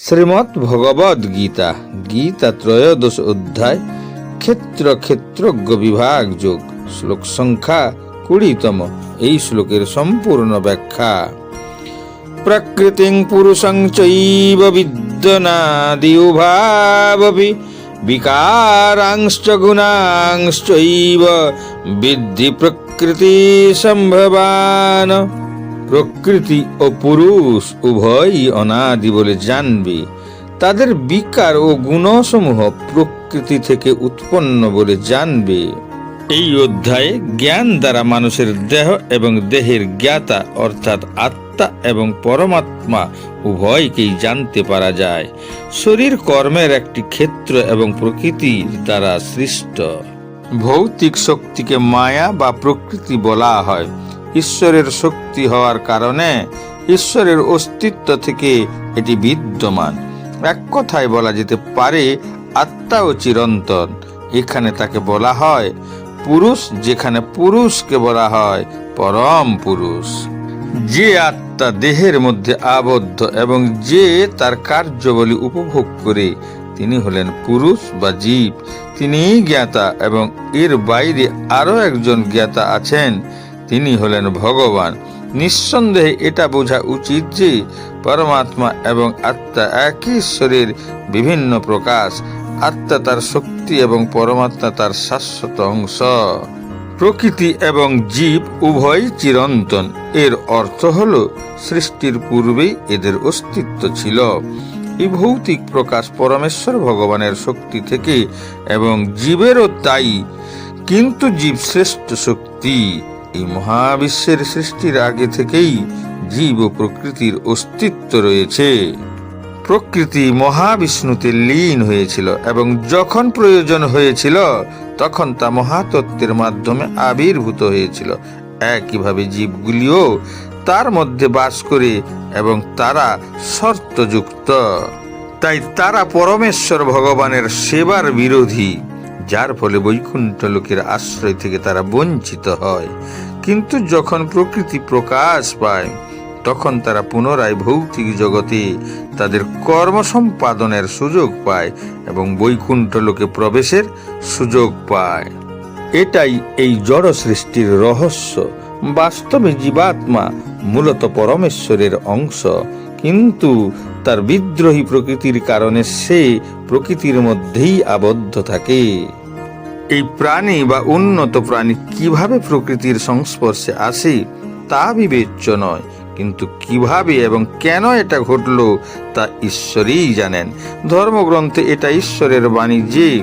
শ্রীমৎ ভগবদ গীতা গীতা ত্রয়োদশ অধ্যায়, ক্ষেত্র ক্ষেত্রজ্ঞ বিভাগ যোগ, শ্লোক সংখ্যা কুড়িতম, এই শ্লোকের সম্পূর্ণ ব্যাখ্যা। প্রকৃতিং পুরুষং চৈব বিদ্যনাদি উভাবপি গুণাংশ্চৈব, বিদ্ধি প্রকৃতি সম্ভবান। প্রকৃতি ও পুরুষ উভয়ই অনাদি বলে জানবে। তাদের বিকার ও গুণসমূহ প্রকৃতি থেকে উৎপন্ন বলে জানবে। এই অধ্যায়ে জ্ঞান দ্বারা মানুষের দেহ এবং দেহের জ্ঞাতা, অর্থাৎ আত্মা এবং পরমাত্মা উভয়কেই জানতে পারা যায়। শরীর কর্মের একটি ক্ষেত্র এবং প্রকৃতির দ্বারা সৃষ্ট। ভৌতিক শক্তিকে মায়া বা প্রকৃতি বলা হয়। ঈশ্বরের শক্তি হওয়ার কারণে ঈশ্বরের অস্তিত্ব থেকে এটি বিদ্যমান। এক কথায় বলা যেতে পারে আত্মা ও চিরন্তন। এখানে তাকে বলা হয় পুরুষ, যেখানে পুরুষকে বলা হয় পরম পুরুষ। যে আত্মা দেহের মধ্যে আবদ্ধ এবং যে তার কার্যবলী উপভোগ করে, তিনি হলেন পুরুষ বা জীব। তিনি জ্ঞাতা এবং এর বাইরে আরও একজন জ্ঞাতা আছেন তিনি হলেন ভগবান। নিঃসন্দেহে এটা বোঝা উচিত যে পরমাত্মা এবং আত্মা একই ঈশ্বরের বিভিন্ন প্রকাশ। আত্মা তার শক্তি এবং পরমাত্মা তার শাশ্বত অংশ। প্রকৃতি এবং জীব উভয় চিরন্তন। এর অর্থ হল, সৃষ্টির পূর্বেই এদের অস্তিত্ব ছিল। এই ভৌতিক প্রকাশ পরমেশ্বর ভগবানের শক্তি থেকে এবং জীবেরও তাই। কিন্তু জীব শ্রেষ্ঠ শক্তি। মহাবিশ্বের সৃষ্টির আগে থেকেই জীব ও প্রকৃতির অস্তিত্ব রয়েছে। প্রকৃতি মহাবিষ্ণুতে লীন হয়েছিল এবং যখন প্রয়োজন হয়েছিল, তখন তা মহাতত্ত্বের মাধ্যমে আবির্ভূত হয়েছিল। একইভাবে জীবগুলিও তার মধ্যে বাস করে এবং তারা শর্তযুক্ত। তাই তারা পরমেশ্বর ভগবানের সেবার বিরোধী। যার ফলে বৈকুণ্ঠ লোকের আশ্রয় থেকে তারা বঞ্চিত হয়। কিন্তু যখন প্রকৃতি প্রকাশ পায়, তখন তারা পুনরায় ভৌতিক জগতে তাদের কর্ম সম্পাদনের সুযোগ পায় এবং বৈকুণ্ঠ লোকে প্রবেশের সুযোগ পায়। এটাই এই জড় সৃষ্টির রহস্য। বাস্তবে জীবাত্মা মূলত পরমেশ্বরের অংশ, কিন্তু তার বিদ্রোহী প্রকৃতির কারণে সে প্রকৃতির মধ্যেই আবদ্ধ থাকে। এই প্রাণী বা উন্নত প্রাণী কীভাবে প্রকৃতির সংস্পর্শে আসে, তা বিবেচ্য নয়। কিন্তু কীভাবে এবং কেন এটা ঘটল, তা ঈশ্বরই জানেন। ধর্মগ্রন্থে এটা ঈশ্বরের বাণী যে,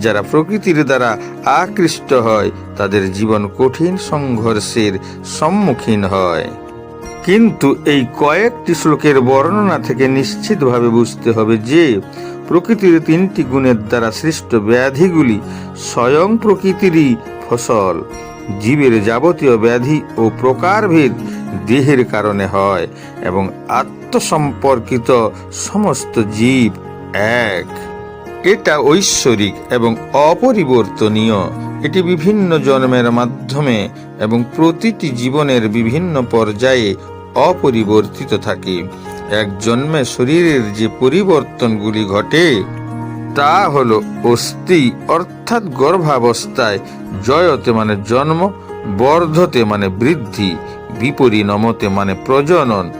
যারা প্রকৃতির দ্বারা আকৃষ্ট হয়, তাদের জীবন কঠিন সংঘর্ষের সম্মুখীন হয়। কিন্তু এই কয়েকটি শ্লোকের বর্ণনা থেকে নিশ্চিতভাবে বুঝতে হবে যে প্রকৃতির তিনটি গুণের দ্বারা সৃষ্ট ব্যাধিগুলি স্বয়ং প্রকৃতিরই ফসল। জীবের যাবতীয় ব্যাধি ও প্রকারভেদ দেহের কারণে হয় এবং আত্মসম্পর্কিত সমস্ত জীব এক। এটা ঐশ্বরিক এবং অপরিবর্তনীয়। এটি বিভিন্ন জন্মের মাধ্যমে এবং প্রতিটি জীবনের বিভিন্ন পর্যায়ে অপরিবর্তিত থাকে। এক জন্মে শরীরের যে পরিবর্তনগুলি ঘটে, তা হলো অস্থি, অর্থাৎ গর্ভাবস্থায় জয়তে মানে জন্ম, বর্ধতে মানে বৃদ্ধি বিপরিণমতে মানে প্রজনন,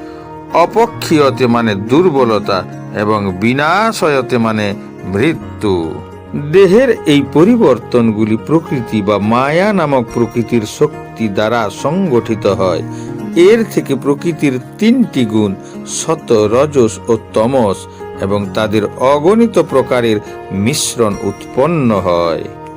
অপক্ষীয়তে মানে দুর্বলতা এবং বিনাশয়তে মানে মৃত্যু। দেহের এই পরিবর্তনগুলি প্রকৃতি বা মায়া নামক প্রকৃতির শক্তি দ্বারা সংগঠিত হয়। এর থেকে প্রকৃতির তিনটি গুণ সত রজস ও তমস, এবং তাদের অগণিত প্রকারের মিশ্রণ উৎপন্ন হয়।